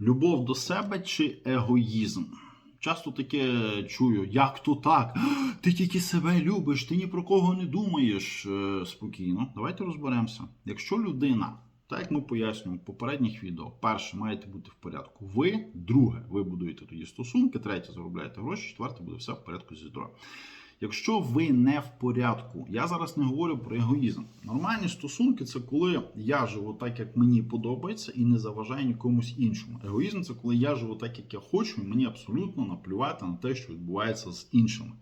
Любов до себе чи егоїзм? Часто таке чую, як то так? Ти тільки себе любиш, ти ні про кого не думаєш. Е, Спокійно, давайте розберемося. Якщо людина, так як ми пояснюємо в попередніх відео, перше, маєте бути в порядку. Ви, друге, ви будуєте тоді стосунки, третє, заробляєте гроші, четверте буде все в порядку зі здоров'ям. Якщо ви не в порядку, я зараз не говорю про егоїзм. Нормальні стосунки це коли я живу так, як мені подобається, і не заважаю нікомусь іншому. Егоїзм це коли я живу так, як я хочу, і мені абсолютно наплювати на те, що відбувається з іншими.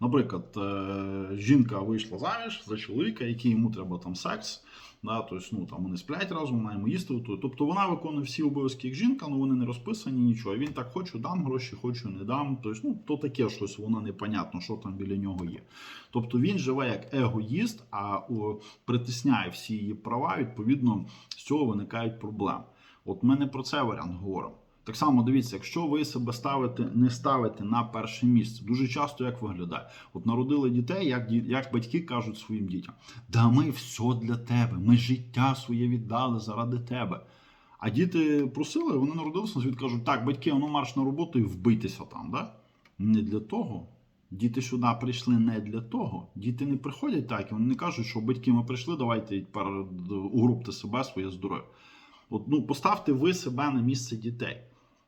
Наприклад, е, жінка вийшла заміж за чоловіка, який йому треба там секс. Да, тобто, ну, там вони сплять разом, йому їсти готує. Тобто вона виконує всі обов'язки як жінка, але вони не розписані, нічого. Він так хочу, дам гроші, хочу, не дам. Тобто, ну, то таке щось, воно непонятно, що там біля нього є. Тобто він живе як егоїст, а о, притисняє всі її права, відповідно, з цього виникають проблеми. От ми не про це варіант говоримо. Так само дивіться, якщо ви себе ставите, не ставите на перше місце, дуже часто як виглядає? От народили дітей, як, як батьки кажуть своїм дітям: да ми все для тебе, ми життя своє віддали заради тебе. А діти просили, вони народилися на світ, кажуть, так, батьки, ну марш на роботу і вбийтеся там. Да? Не для того. Діти сюди прийшли не для того. Діти не приходять так, і вони не кажуть, що батьки ми прийшли, давайте угрупте себе, своє здоров'я. От, ну, поставте ви себе на місце дітей.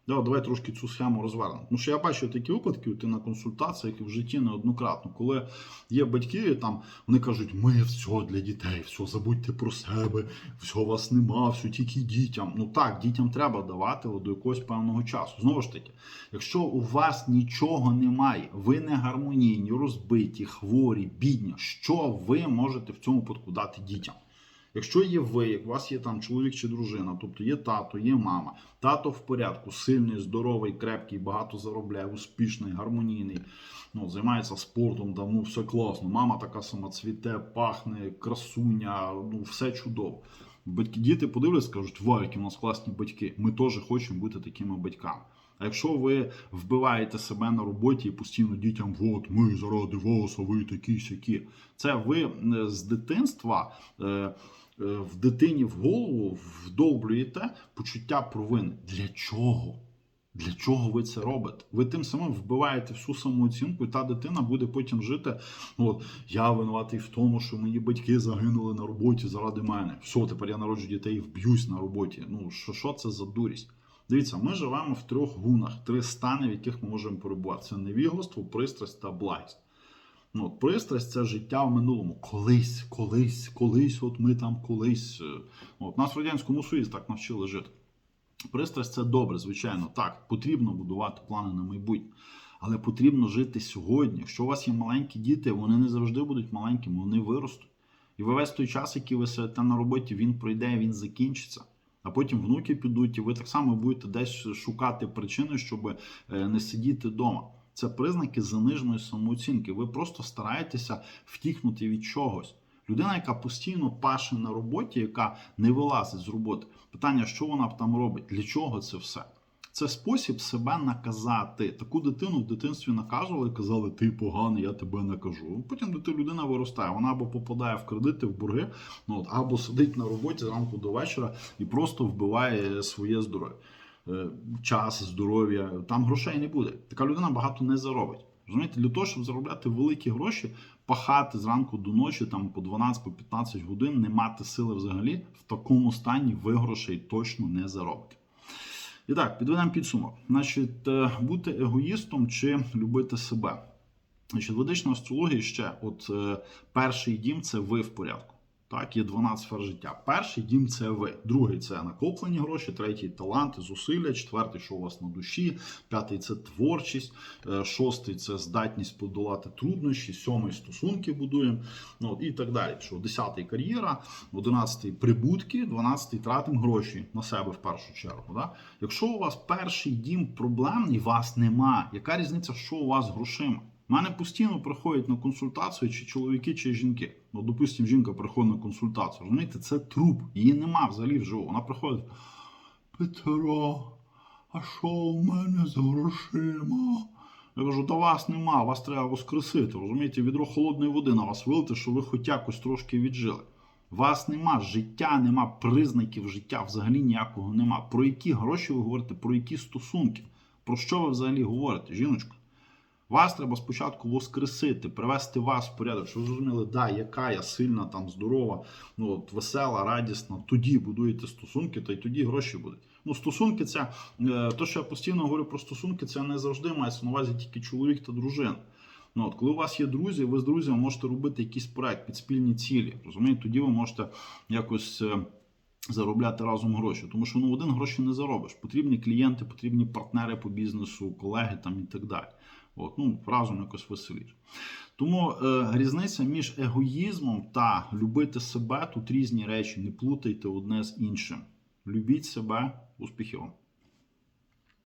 Да, давай трошки цю схему розвернемо. Тому що я бачу такі випадки ти на консультаціях і в житті неоднократно, коли є батьки, там вони кажуть, ми все для дітей, все, забудьте про себе, все вас нема, все тільки дітям. Ну так, дітям треба давати до якогось певного часу. Знову ж таки, якщо у вас нічого немає, ви не гармонійні, розбиті, хворі, бідні, що ви можете в цьому випадку дати дітям? Якщо є ви, як у вас є там чоловік чи дружина, тобто є тато, є мама, тато в порядку, сильний, здоровий, крепкий, багато заробляє, успішний, гармонійний, ну, займається спортом, там, ну, все класно. Мама така сама цвіте, пахне, красуня, ну все чудово. Батьки, діти подивляться, скажуть, вау, які у нас класні батьки. Ми теж хочемо бути такими батьками. А якщо ви вбиваєте себе на роботі і постійно дітям, от ми заради вас, а ви такі сякі, це ви е, з дитинства е, е, в дитині в голову вдовблюєте почуття провини. Для чого? Для чого ви це робите? Ви тим самим вбиваєте всю самооцінку, і та дитина буде потім жити. От я винуватий в тому, що мої батьки загинули на роботі заради мене. Все, тепер я народжу дітей і вб'юсь на роботі. Ну що, що це за дурість? Дивіться, ми живемо в трьох гунах, три стани, в яких ми можемо перебувати. Це невігластво, пристрасть та благість. Ну, от пристрасть це життя в минулому. Колись, колись, колись, от ми там колись. е, От нас в радянському Союзі так навчили жити. Пристрасть це добре, звичайно. Так, потрібно будувати плани на майбутнє. Але потрібно жити сьогодні. Якщо у вас є маленькі діти, вони не завжди будуть маленькими, вони виростуть. І ви весь той час, який ви сидите на роботі, він пройде, він закінчиться. А потім внуки підуть, і ви так само будете десь шукати причини, щоб е, не сидіти вдома. Це признаки заниженої самооцінки. Ви просто стараєтеся втікнути від чогось. Людина, яка постійно паше на роботі, яка не вилазить з роботи. Питання, що вона там робить? Для чого це все? Це спосіб себе наказати. Таку дитину в дитинстві наказували, казали, ти поганий, я тебе накажу. Потім дити- людина виростає. Вона або попадає в кредити, в борги, ну, от, або сидить на роботі зранку до вечора і просто вбиває своє здоров'я. Е, Час, здоров'я. Там грошей не буде. Така людина багато не заробить. Розумієте, для того, щоб заробляти великі гроші, пахати зранку до ночі, там по 12 по 15 годин, не мати сили взагалі, в такому стані ви грошей точно не заробите. І так, підведемо підсумок. Значить, е, бути егоїстом чи любити себе. Значить, в астрологія ще от е, перший дім це ви в порядку. Так, є 12 сфер життя. Перший дім це ви. Другий це накоплені гроші, третій таланти, зусилля, четвертий, що у вас на душі, п'ятий це творчість, е, шостий це здатність подолати труднощі, сьомий стосунки будуємо, ну, і так далі. Що десятий кар'єра, одинадцятий прибутки, дванадцятий тратимо гроші на себе в першу чергу. Да? Якщо у вас перший дім проблемний, вас нема. Яка різниця, що у вас з грошима? У мене постійно приходять на консультацію чи чоловіки, чи жінки. Ну, допустимо, жінка приходить на консультацію. Розумієте, це труп. Її нема взагалі вживу. Вона приходить. Петро, а що у мене з грошима? Я кажу, та вас нема, вас треба воскресити. Розумієте, відро холодної води на вас вилити, щоб ви хоч якось трошки віджили. Вас нема життя, нема признаків життя, взагалі ніякого нема. Про які гроші ви говорите, про які стосунки? Про що ви взагалі говорите, жіночко? Вас треба спочатку воскресити, привести вас в порядок, щоб ви зрозуміли, да, яка я сильна, там, здорова, ну, от, весела, радісна. Тоді будуєте стосунки, та й тоді гроші будуть. Ну, стосунки це, е, то, що я постійно говорю про стосунки, це не завжди мається на увазі тільки чоловік та дружина. Ну, от, коли у вас є друзі, ви з друзями можете робити якийсь проект під спільні цілі. Розумієте, тоді ви можете якось. е, Заробляти разом гроші, тому що ну один гроші не заробиш. Потрібні клієнти, потрібні партнери по бізнесу, колеги там і так далі. От, ну разом якось веселіше. Тому е, різниця між егоїзмом та любити себе тут різні речі. Не плутайте одне з іншим. Любіть себе, успіхів!